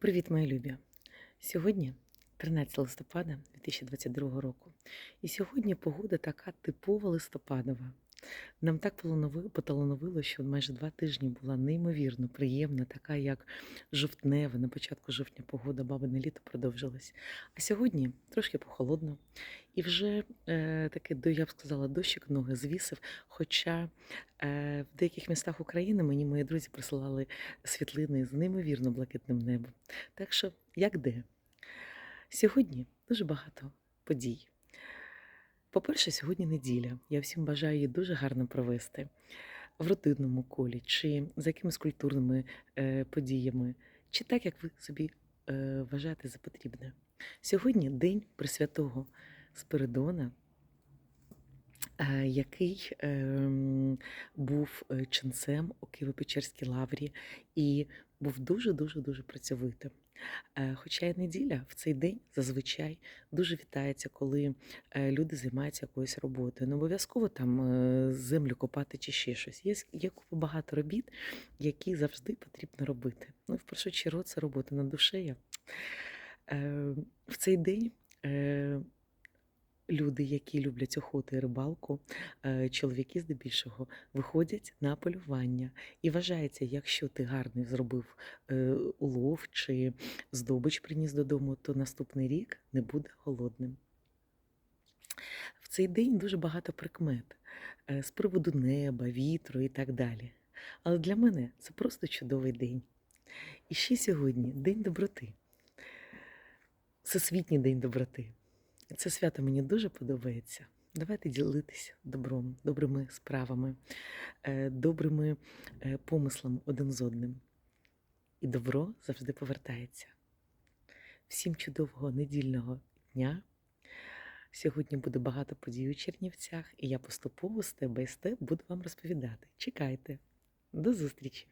Привіт, мої любі! Сьогодні 13 листопада 2022 року. І сьогодні погода така типова листопадова. Нам так поталановило, що майже два тижні була неймовірно приємна, така як жовтнева. На початку жовтня погода бабине літо продовжилась. А сьогодні трошки похолодно. І вже е, таке, до- я б сказала, дощик ноги звісив. Хоча е, в деяких містах України мені мої друзі присилали світлини з неймовірно блакитним небом. Так що, як де? Сьогодні дуже багато подій. По-перше, сьогодні неділя. Я всім бажаю її дуже гарно провести в родинному колі, чи за якимись культурними е, подіями, чи так, як ви собі е, вважаєте за потрібне. Сьогодні день Пресвятого Спиридона, е, який ем, був ченцем у Києво-Печерській лаврі і був дуже-дуже дуже працьовитим. Е, Хоча і неділя в цей день зазвичай дуже вітається, коли е, люди займаються якоюсь роботою. Не обов'язково там е, землю копати чи ще щось. Є, є купа багато робіт, які завжди потрібно робити. Ну, в першу чергу, це робота над душею. В цей день люди, які люблять охоту і рибалку, е, чоловіки здебільшого виходять на полювання. І вважається, якщо ти гарний зробив е, улов чи здобич приніс додому, то наступний рік не буде голодним. В цей день дуже багато прикмет е, з приводу неба, вітру і так далі. Але для мене це просто чудовий день. І ще сьогодні День доброти, Всесвітній день доброти. Це свято мені дуже подобається. Давайте ділитися добром, добрими справами, е, добрими е, помислами один з одним. І добро завжди повертається. Всім чудового недільного дня. Сьогодні буде багато подій у Чернівцях, і я поступово степ бай степ буду вам розповідати. Чекайте. До зустрічі!